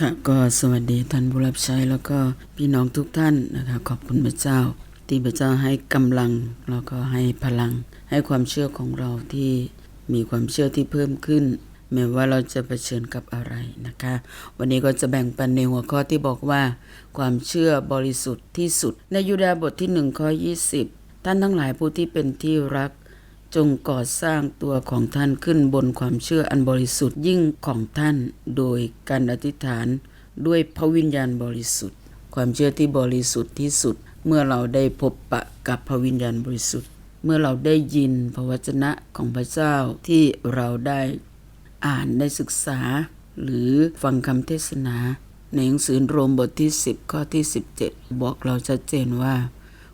ค่ะก็สวัสดีท่านผู้รับใช้แล้วก็พี่น้องทุกท่านนะคะขอบคุณพระเจ้า ที่พระเจ้าให้กำลังแล้วก็ให้พลัง ให้ความเชื่อของเราที่มีความเชื่อที่เพิ่มขึ้นแม้ว่าเราจะเผชิญกับอะไรนะคะ วันนี้ก็จะแบ่งปันในหัวข้อที่บอกว่า ความเชื่อบริสุทธิ์ที่สุด ในยูดาห์บทที่1ข้อ20 ท่านทั้งหลายผู้ที่เป็นที่รัก จงก่อสร้างตัวของท่านขึ้นบนความเชื่ออันบริสุทธิ์ยิ่งของท่าน โดยการอธิษฐานด้วยพระวิญญาณบริสุทธิ์ ความเชื่อที่บริสุทธิ์ที่สุด เมื่อเราได้พบปะกับพระวิญญาณบริสุทธิ์ เมื่อเราได้ยินพระวจนะของพระเจ้าที่เราได้อ่านได้ศึกษา หรือฟังคำเทศนาในหนังสือโรมบทที่ 10 ข้อที่ 17 บอกเราชัดเจนว่า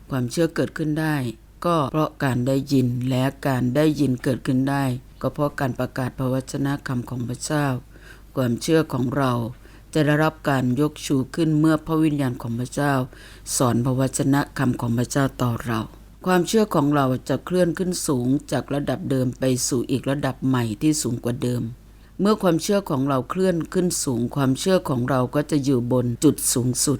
ความเชื่อเกิดขึ้นได้ ก็เพราะการได้ยินและการได้ยินเกิดขึ้นได้ ก็เพราะการประกาศพระวจนะคำของพระเจ้า ความเชื่อของเราจะได้รับการยกชูขึ้นเมื่อพระวิญญาณของพระเจ้า สอนพระวจนะคำของพระเจ้าต่อเรา ความเชื่อของเราจะเคลื่อนขึ้นสูงจากระดับเดิมไปสู่อีกระดับใหม่ที่สูงกว่าเดิม เมื่อความเชื่อของเราเคลื่อนขึ้นสูง ความเชื่อของเราก็จะอยู่บนจุดสูงสุด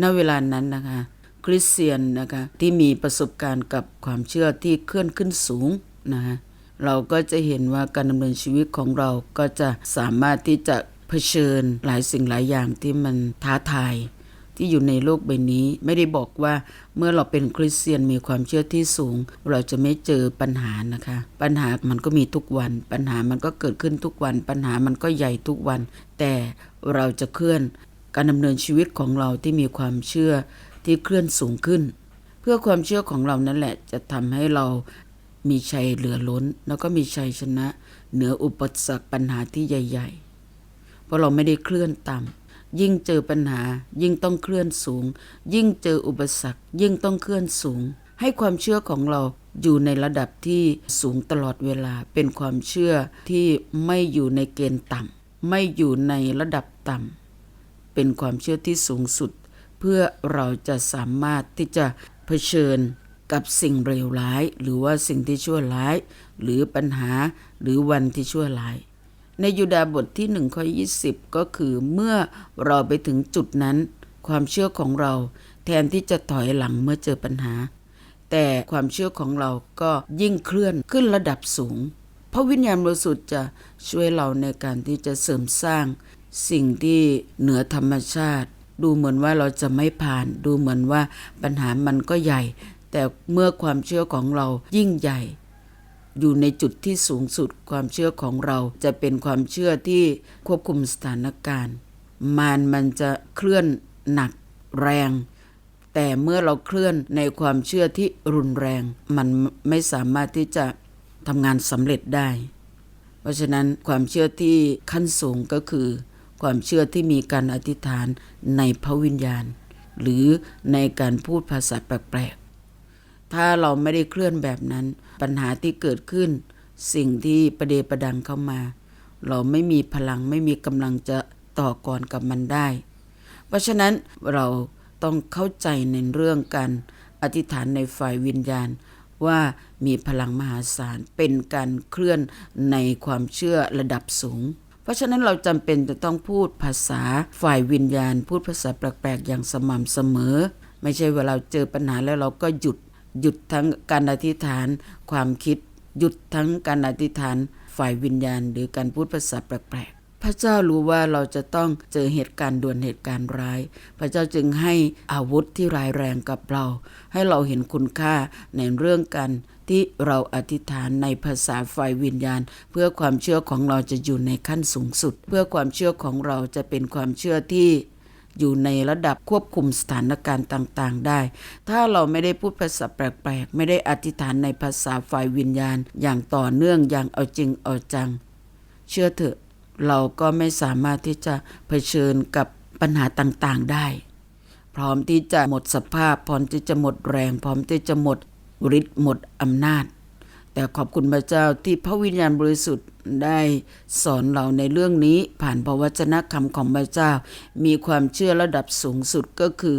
ณ เวลานั้นนะคะ คริสเตียนนะคะที่มีประสบการณ์กับความเชื่อที่เคลื่อนขึ้นสูงนะคะเราก็จะเห็นว่าการดำเนินชีวิตของเราก็จะสามารถที่จะเผชิญหลายสิ่งหลายอย่างที่มันท้าทายที่อยู่ในโลกใบนี้ไม่ได้บอกว่าเมื่อเราเป็นคริสเตียนมีความเชื่อที่สูง เราจะไม่เจอปัญหานะคะ ปัญหามันก็มีทุกวัน ปัญหามันก็เกิดขึ้นทุกวัน ปัญหามันก็ใหญ่ทุกวัน แต่เราจะเคลื่อนการดำเนินชีวิตของเราที่มีความเชื่อ ที่เคลื่อนสูงขึ้น เพื่อความเชื่อของเรานั่นแหละจะทำให้เรามีชัยเหลือล้น แล้วก็มีชัยชนะ เหนืออุปสรรคปัญหาที่ใหญ่ ๆ เพราะเราไม่ได้เคลื่อนต่ำยิ่งเจอปัญหายิ่งต้องเคลื่อนสูง ยิ่งเจออุปสรรค ยิ่งต้องเคลื่อนสูง ให้ความเชื่อของเราอยู่ในระดับที่สูงตลอดเวลาเป็นความเชื่อที่ไม่อยู่ในเกณฑ์ต่ำไม่อยู่ในระดับต่ำเป็นความเชื่อที่สูงสุด เพื่อเราจะสามารถที่จะเผชิญกับสิ่งเลวร้าย หรือว่าสิ่งที่ชั่วร้าย หรือปัญหาหรือวันที่ชั่วร้าย ในยูดาห์บทที่1ข้อ20 ก็คือเมื่อเราไปถึงจุดนั้น ความเชื่อของเราแทนที่จะถอยหลังเมื่อเจอปัญหา แต่ความเชื่อของเราก็ยิ่งเคลื่อนขึ้นระดับสูง เพราะวิญญาณบริสุทธิ์จะช่วยเราในการที่จะเสริมสร้าง สิ่งที่เหนือธรรมชาติ ดูเหมือนว่าเราจะไม่ผ่าน ดูเหมือนว่าปัญหามันก็ใหญ่ แต่เมื่อความเชื่อของเรายิ่งใหญ่ อยู่ในจุดที่สูงสุดความเชื่อของเราจะเป็นความเชื่อที่ควบคุมสถานการณ์ มารมันจะเคลื่อนหนักแรง แต่เมื่อเราเคลื่อนในความเชื่อที่รุนแรง มันไม่สามารถที่จะทำงานสำเร็จได้ เพราะฉะนั้นความเชื่อที่ขั้นสูงก็คือ ความเชื่อที่มีการอธิษฐานในพระวิญญาณ หรือในการพูดภาษาแปลกๆ ถ้าเราไม่ได้เคลื่อนแบบนั้น ปัญหาที่เกิดขึ้น สิ่งที่ประเดประดังเข้ามา เราไม่มีพลังไม่มีกำลังจะต่อกรกับมันได้ เพราะฉะนั้นเราต้องเข้าใจในเรื่องการอธิษฐานในฝ่ายวิญญาณว่ามีพลังมหาศาลเป็นการเคลื่อนในความเชื่อระดับสูง เพราะฉะนั้นเราจำเป็นจะต้องพูดภาษาฝ่ายวิญญาณ พูดภาษาแปลกๆอย่างสม่ำเสมอ ไม่ใช่ว่าเราเจอปัญหาแล้วเราก็หยุดหยุดทั้งการอธิษฐาน ความคิด หยุดทั้งการอธิษฐาน ฝ่ายวิญญาณ หรือการพูดภาษาแปลกๆพระเจ้ารู้ว่าเราจะต้องเจอเหตุการณ์ด่วนเหตุการณ์ร้าย พระเจ้าจึงให้อาวุธที่ร้ายแรงกับเรา ให้เราเห็นคุณค่าในเรื่องการ ที่เราอธิษฐานในภาษาฝ่ายวิญญาณ เพื่อความเชื่อของเราจะอยู่ในขั้นสูงสุด เพื่อความเชื่อของเราจะเป็นความเชื่อที่อยู่ในระดับควบคุมสถานการณ์ต่างๆ ได้ ถ้าเราไม่ได้พูดภาษาแปลกๆ ไม่ได้อธิษฐานในภาษาฝ่ายวิญญาณ อย่างต่อเนื่องอย่างเอาจริงเอาจัง เชื่อเถอะ เราก็ไม่สามารถที่จะเผชิญกับปัญหาต่างๆ ได้ พร้อมที่จะหมดสภาพ พร้อมที่จะหมดแรง พร้อมที่จะหมด ฤทธิ์หมดอำนาจ แต่ขอบคุณพระเจ้าที่พระวิญญาณบริสุทธิ์ได้สอนเราในเรื่องนี้ผ่านพระวจนะคำของพระเจ้า มีความเชื่อระดับสูงสุดก็คือ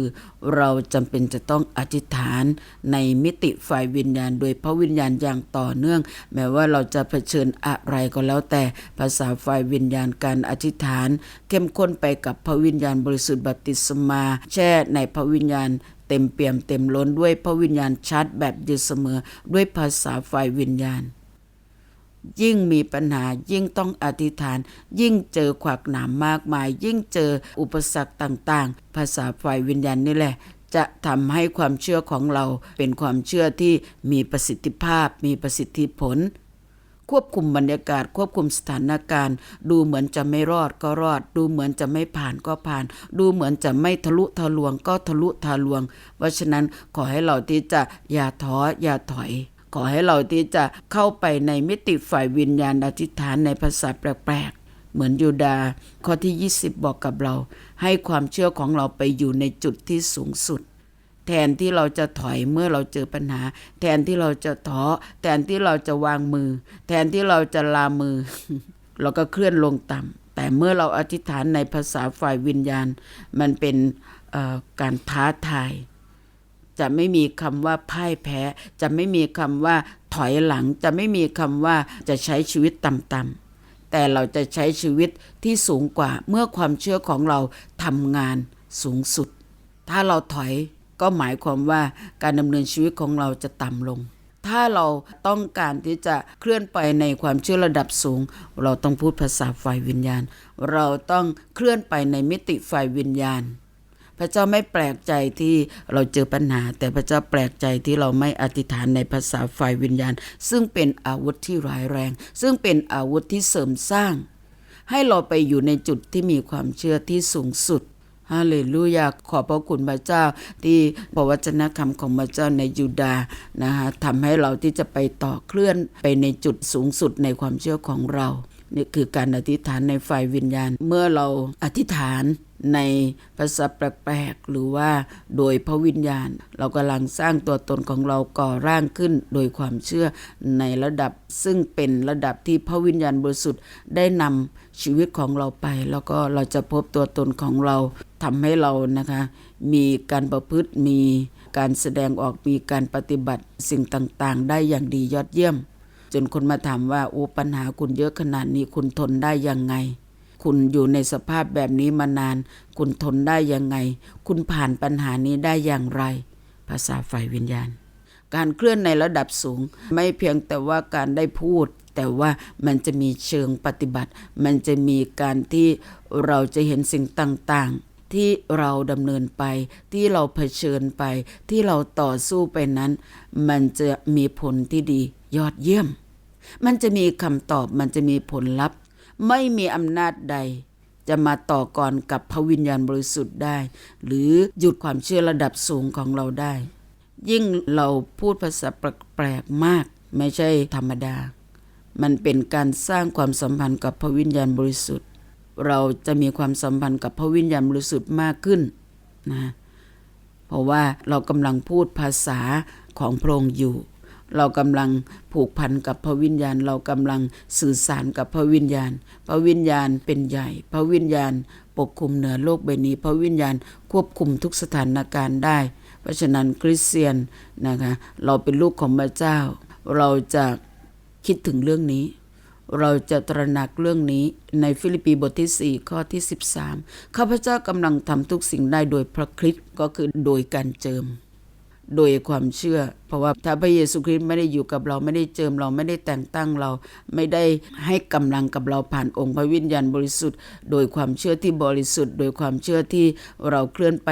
เราจำเป็นจะต้องอธิษฐานในมิติฝ่ายวิญญาณ โดยพระวิญญาณอย่างต่อเนื่อง แม้ว่าเราจะเผชิญอะไรก็แล้วแต่ภาษาฝ่ายวิญญาณการอธิษฐาน เข้มข้นไปกับพระวิญญาณบริสุทธิ์บัพติศมา แช่ในพระวิญญาณ เต็มเปี่ยมเต็มล้นด้วยพระวิญญาณชัดแบบอยู่เสมอด้วยภาษาฝ่ายวิญญาณ ยิ่งมีปัญหายิ่งต้องอธิษฐาน ยิ่งเจอขวากหนามมากมาย ยิ่งเจออุปสรรคต่างๆ ภาษาฝ่ายวิญญาณนี่แหละจะทำให้ความเชื่อของเราเป็นความเชื่อที่มีประสิทธิภาพ มีประสิทธิผล ควบคุมบรรยากาศ ควบคุมสถานการณ์ ดูเหมือนจะไม่รอดก็รอด ดูเหมือนจะไม่ผ่านก็ผ่าน ดูเหมือนจะไม่ทะลุทะลวงก็ทะลุทะลวง เพราะฉะนั้นขอให้เราที่จะอย่าท้ออย่าถอยขอให้เราที่จะเข้าไปในมิติฝ่ายวิญญาณอธิษฐานในภาษาแปลกๆ เหมือนยูดาข้อที่ 20 บอกกับเรา ให้ความเชื่อของเราไปอยู่ในจุดที่สูงสุด แทนที่เราจะถอยเมื่อเราเจอปัญหา แทนที่เราจะท้อแทนที่เราจะวางมือ แทนที่เราจะลามือ เราก็เคลื่อนลงต่ำแต่เมื่อเราอธิษฐานในภาษาฝ่ายวิญญาณ มันเป็นการท้าทาย จะไม่มีคำว่าพ่ายแพ้ จะไม่มีคำว่าถอยหลัง จะไม่มีคำว่าจะใช้ชีวิตต่ำๆแต่เราจะใช้ชีวิตที่สูงกว่าเมื่อความเชื่อของเราทำงานสูงสุด ถ้าเราถอย ก็หมายความว่าการดำเนินชีวิตของเราจะต่ำลง ถ้าเราต้องการที่จะเคลื่อนไปในความเชื่อระดับสูง เราต้องพูดภาษาฝ่ายวิญญาณ เราต้องเคลื่อนไปในมิติฝ่ายวิญญาณ พระเจ้าไม่แปลกใจที่เราเจอปัญหา แต่พระเจ้าแปลกใจที่เราไม่อธิษฐานในภาษาฝ่ายวิญญาณ ซึ่งเป็นอาวุธที่ร้ายแรง ซึ่งเป็นอาวุธที่เสริมสร้าง ให้เราไปอยู่ในจุดที่มีความเชื่อที่สูงสุด ฮาเลลูยาขอบพระคุณพระเจ้า ที่พระวจนะคำของพระเจ้าในยูดาห์นะคะทำให้เราที่จะไปต่อเคลื่อนไปในจุดสูงสุดในความเชื่อของเรา นี่คือการอธิษฐานในฝ่ายวิญญาณ เมื่อเราอธิษฐานในภาษาแปลกๆหรือว่าโดยพระวิญญาณ เรากำลังสร้างตัวตนของเราก่อร่างขึ้นโดยความเชื่อในระดับซึ่งเป็นระดับที่พระวิญญาณบริสุทธิ์ได้นำชีวิตของเราไป แล้วก็เราจะพบตัวตนของเราทำให้เรานะคะมีการประพฤติมีการแสดงออกมีการปฏิบัติสิ่งต่างๆ ได้อย่างดียอดเยี่ยม จนคนมาถามว่าโอ้ปัญหาคุณเยอะขนาดนี้คุณทนได้ยังไง คุณอยู่ในสภาพแบบนี้มานาน คุณทนได้ยังไง คุณผ่านปัญหานี้ได้อย่างไร ภาษาฝ่ายวิญญาณ การเคลื่อนในระดับสูง ไม่เพียงแต่ว่าการได้พูด แต่ว่ามันจะมีเชิงปฏิบัติ มันจะมีการที่เราจะเห็นสิ่งต่างๆที่เราดำเนินไปที่เราเผชิญไป ที่เราต่อสู้ไปนั้น มันจะมีผลที่ดี ยอดเยี่ยม มันจะมีคำตอบมันจะมีผลลัพธ์ ไม่มีอำนาจใด จะมาต่อกรกับพระวิญญาณบริสุทธิ์ได้ หรือหยุดความเชื่อระดับสูงของเราได้ ยิ่งเราพูดภาษาแปลกๆมาก ไม่ใช่ธรรมดา มันเป็นการสร้างความสัมพันธ์กับพระวิญญาณบริสุทธิ์ เราจะมีความสัมพันธ์กับพระวิญญาณบริสุทธิ์มากขึ้นนะเพราะว่าเรากำลังพูดภาษาของพระองค์อยู่ เรากำลังผูกพันกับพระวิญญาณ เรากำลังสื่อสารกับพระวิญญาณ พระวิญญาณเป็นใหญ่ พระวิญญาณปกคลุมเหนือโลกใบนี้ พระวิญญาณควบคุมทุกสถานการณ์ได้ เพราะฉะนั้นคริสเตียนนะคะเราเป็นลูกของพระเจ้า เราจะคิดถึงเรื่องนี้เราจะตระหนักเรื่องนี้ในฟิลิปปีบทที่ 4 ข้อที่ 13 ข้าพเจ้ากำลังทำทุกสิ่งได้โดยพระคริสต์ก็คือโดยการเจิม โดยความเชื่อ เพราะว่าถ้าพระเยซูคริสต์ไม่ได้อยู่กับเราไม่ได้เจิมเราไม่ได้แต่งตั้งเรา ไม่ได้ให้กำลังกับเราผ่านองค์พระวิญญาณบริสุทธิ์ โดยความเชื่อที่บริสุทธิ์ โดยความเชื่อที่เราเคลื่อนไป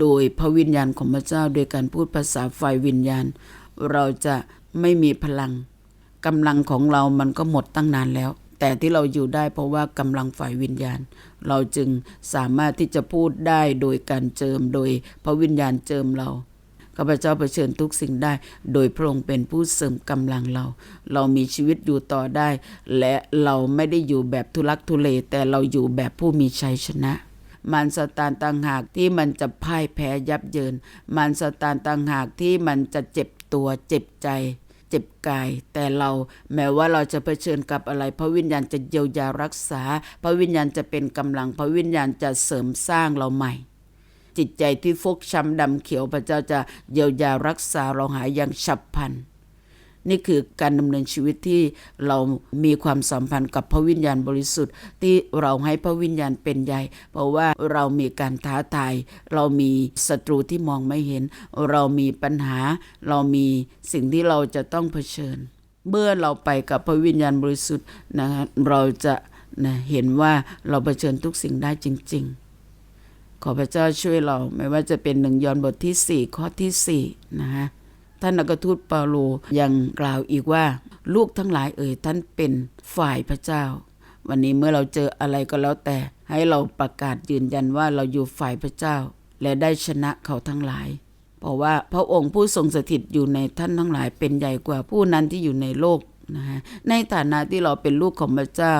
โดยพระวิญญาณของพระเจ้า โดยการพูดภาษาฝ่ายวิญญาณ เราจะไม่มีพลังกำลังของเรามันก็หมดตั้งนานแล้ว แต่ที่เราอยู่ได้เพราะว่ากำลังฝ่ายวิญญาณเราจึงสามารถที่จะพูดได้โดยการเจิมโดยพระวิญญาณเจิมเรา ข้าพเจ้าเผชิญทุกสิ่งได้ โดยพระองค์เป็นผู้เสริมกำลังเรา เรามีชีวิตอยู่ต่อได้ และเราไม่ได้อยู่แบบทุลักทุเล แต่เราอยู่แบบผู้มีชัยชนะมารซาตานต่างหากที่มันจะพ่ายแพ้ยับเยินมารซาตานต่างหากที่มันจะเจ็บตัวเจ็บใจ เจ็บกาย แต่เราแม้ว่าเราจะเผชิญกับอะไร พระวิญญาณจะเยียวยารักษา พระวิญญาณจะเป็นกำลัง พระวิญญาณจะเสริมสร้างเราใหม่ จิตใจที่ฟกช้ำดำเขียวพระเจ้าจะเยียวยารักษาเราหายอย่างฉับพลันนี่คือการดำเนินชีวิตที่เรามีความสัมพันธ์กับพระวิญญาณบริสุทธิ์ ที่เราให้พระวิญญาณเป็นใหญ่ เพราะว่าเรามีการท้าทาย เรามีศัตรูที่มองไม่เห็น เรามีปัญหา เรามีสิ่งที่เราจะต้องเผชิญ เมื่อเราไปกับพระวิญญาณบริสุทธิ์นะฮะเราจะนะเห็นว่าเราเผชิญทุกสิ่งได้จริง ๆ ขอพระเจ้าช่วยเรา ไม่ว่าจะเป็นหนึ่งยอนบทที่ 4 ข้อที่ 4 นะฮะท่านอักทูตเปาโลยังกล่าวอีกว่า ลูกทั้งหลายเอ่ยท่านเป็นฝ่ายพระเจ้า วันนี้เมื่อเราเจออะไรก็แล้วแต่ ให้เราประกาศยืนยันว่าเราอยู่ฝ่ายพระเจ้า และได้ชนะเขาทั้งหลาย เพราะว่าพระองค์ผู้ทรงสถิตอยู่ในท่านทั้งหลายเป็นใหญ่กว่าผู้นั้นที่อยู่ในโลกนะฮะในฐานะที่เราเป็นลูกของพระเจ้า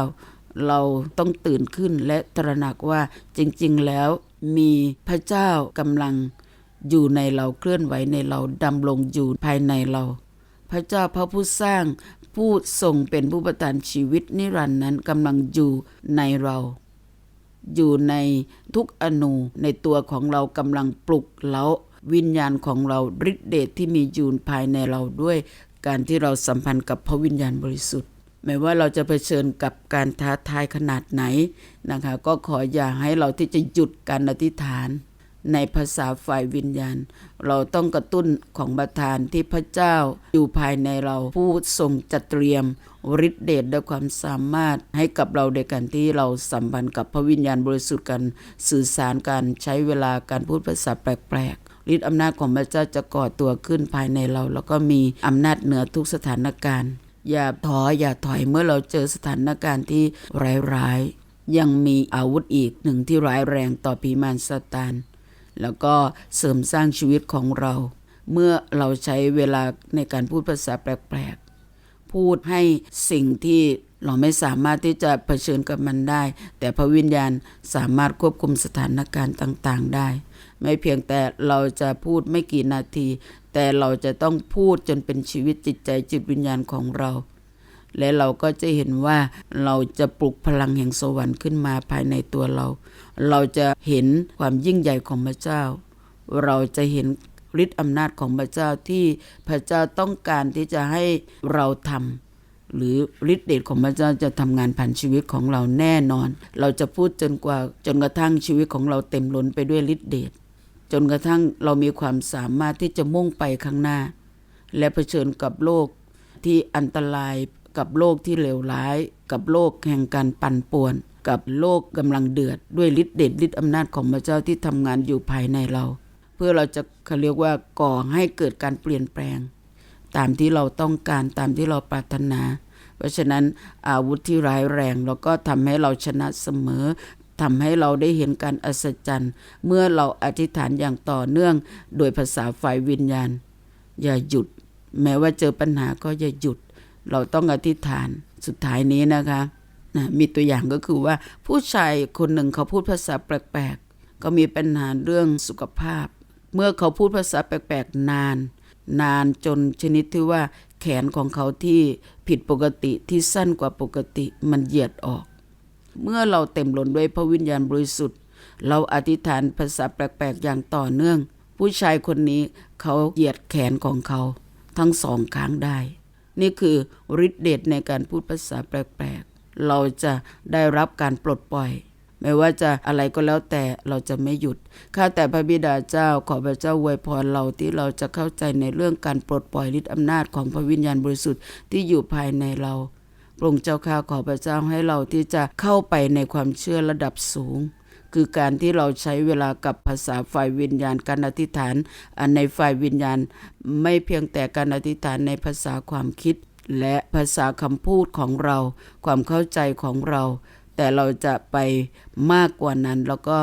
เราต้องตื่นขึ้นและตระหนักว่าจริง ๆ แล้ว มีพระเจ้ากำลังอยู่ในเราเคลื่อนไหวในเราดำรงอยู่ภายในเรา พระเจ้าพระผู้สร้างผู้ทรงเป็นผู้ประทานชีวิตนิรันดร์นั้นกำลังอยู่ในเรา อยู่ในทุกอนูในตัวของเรากำลังปลุกเล้าวิญญาณของเราฤทธิเดชที่มีอยู่ภายในเราด้วยการที่เราสัมพันธ์กับพระวิญญาณบริสุทธิ์ ไม่ว่าเราจะเผชิญกับการท้าทายขนาดไหนนะคะ ก็ขออย่าให้เราที่จะหยุดการอธิษฐาน ในภาษาฝ่ายวิญญาณ เราต้องกระตุ้นของประทานที่พระเจ้าอยู่ภายในเราผู้ทรงจัดเตรียมฤทธิเดชด้วยความสามารถให้กับเราในการที่เราสัมพันธ์กับพระวิญญาณบริสุทธิ์กันสื่อสารกันใช้เวลาการพูดภาษาแปลกๆฤทธิอำนาจของพระเจ้าจะก่อตัวขึ้นภายในเรา แล้วก็มีอำนาจเหนือทุกสถานการณ์ อย่าท้ออย่าถอยเมื่อเราเจอสถานการณ์ที่ร้ายๆ ยังมีอาวุธอีกหนึ่งที่ร้ายแรงต่อผีมารซาตาน แล้วก็เสริมสร้างชีวิตของเรา เมื่อเราใช้เวลาในการพูดภาษาแปลกๆ พูดให้สิ่งที่เราไม่สามารถที่จะเผชิญกับมันได้ แต่พระวิญญาณสามารถควบคุมสถานการณ์ต่าง ๆ ได้ ไม่เพียงแต่เราจะพูดไม่กี่นาที แต่เราจะต้องพูดจนเป็นชีวิตจิตใจจิตวิญญาณของเรา และเราก็จะเห็นว่าเราจะปลุกพลังแห่งสวรรค์ขึ้นมาภายในตัวเรา เราจะเห็นความยิ่งใหญ่ของพระเจ้า เราจะเห็นฤทธิ์อำนาจของพระเจ้าที่พระเจ้าต้องการที่จะให้เราทำหรือฤทธิ์เดชของพระเจ้าจะทำงานผ่านชีวิตของเราแน่นอน เราจะพูดจนกว่าจนกระทั่งชีวิตของเราเต็มล้นไปด้วยฤทธิ์เดช จนกระทั่งเรามีความสามารถที่จะมุ่งไปข้างหน้า และเผชิญกับโลกที่อันตรายกับโลกที่เลวร้าย กับโลกแห่งการปั่นป่วน กับโลกกำลังเดือด ด้วยฤทธิ์เดชฤทธิ์อำนาจของพระเจ้าที่ทำงานอยู่ภายในเรา เพื่อเราจะเขาเรียกว่าก่อให้เกิดการเปลี่ยนแปลง ตามที่เราต้องการตามที่เราปรารถนา เพราะฉะนั้นอาวุธที่ร้ายแรงเราก็ทำให้เราชนะเสมอ ทำให้เราได้เห็นการอัศจรรย์ เมื่อเราอธิษฐานอย่างต่อเนื่อง โดยภาษาฝ่ายวิญญาณ อย่าหยุด แม้ว่าเจอปัญหาก็อย่าหยุด เราต้องอธิษฐานสุดท้ายนี้นะคะนะมีตัวอย่างก็คือว่าผู้ชายคนหนึ่งเขาพูดภาษาแปลกๆ ก็มีปัญหาเรื่องสุขภาพ เมื่อเขาพูดภาษาแปลกๆ นาน นานจนชนิดที่ว่าแขนของเขาที่ผิดปกติที่สั้นกว่าปกติมันเหยียดออก เมื่อเราเต็มล้นด้วยพระวิญญาณบริสุทธิ์ เราอธิษฐานภาษาแปลกๆอย่างต่อเนื่อง ผู้ชายคนนี้เขาเหยียดแขนของเขา ทั้งสองข้างได้ นี่คือฤทธิเดชในการพูดภาษาแปลกๆ เราจะได้รับการปลดปล่อยไม่ว่าจะอะไรก็แล้วแต่เราจะไม่หยุด ข้าแต่พระบิดาเจ้าขอพระเจ้าอวยพรเราที่เราจะเข้าใจในเรื่องการปลดปล่อยฤทธิอำนาจของพระวิญญาณบริสุทธิ์ที่อยู่ภายในเรา ระองค์เจ้าข้าขอพระเจ้าให้เราที่จะเข้าไปในความเชื่อระดับสูง คือการที่เราใช้เวลากับภาษาฝ่ายวิญญาณการอธิษฐานอันในฝ่ายวิญญาณ ไม่เพียงแต่การอธิษฐานในภาษาความคิด และภาษาคำพูดของเรา ความเข้าใจของเรา แต่เราจะไปมากกว่านั้นแล้วก็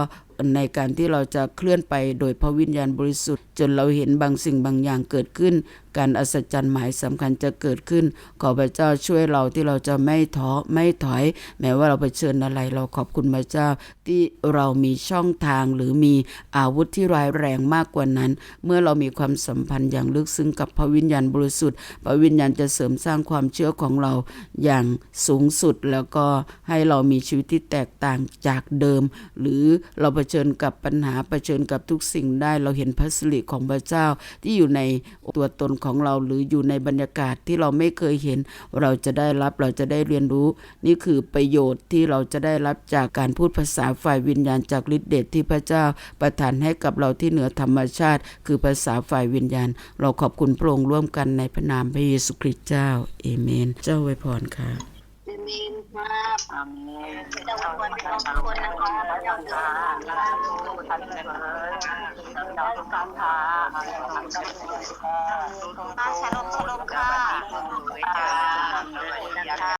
ในการที่เราจะเคลื่อนไปโดยพระวิญญาณบริสุทธิ์ จนเราเห็นบางสิ่งบางอย่างเกิดขึ้น การอัศจรรย์หมายสำคัญจะเกิดขึ้น ขอพระเจ้าช่วยเราที่เราจะไม่ท้อไม่ถอย แม้ว่าเราเผชิญอะไรเราขอบคุณพระเจ้า ที่เรามีช่องทางหรือมีอาวุธที่ร้ายแรงมากกว่านั้น เมื่อเรามีความสัมพันธ์อย่างลึกซึ้งกับพระวิญญาณบริสุทธิ์พระวิญญาณจะเสริมสร้างความเชื่อของเราอย่างสูงสุดแล้วก็ให้เรามีชีวิตที่แตกต่างจากเดิม หรือเราเผชิญกับปัญหาเผชิญกับทุกสิ่งได้เราเห็นพระสิริของพระเจ้าที่อยู่ในตัวตนของเราหรืออยู่ในบรรยากาศที่เราไม่เคยเห็น เราจะได้รับเราจะได้เรียนรู้ นี่คือประโยชน์ที่เราจะได้รับจากการพูดภาษาฝ่ายวิญญาณจากฤทธิเดชที่พระเจ้า ประทานให้กับเราที่เหนือธรรมชาติ คือภาษาฝ่ายวิญญาณ เราขอบคุณพระองค์ร่วมกันในพระนามพระเยซูคริสต์เจ้าเอเมน เจ้าไวพรค่ะอเมน สามีเราควรเป็นมงคลนะคะเราเดินทางสู่ทันเสมอเราทุกครั้งค่ะป้าชาลมชาลมค่ะ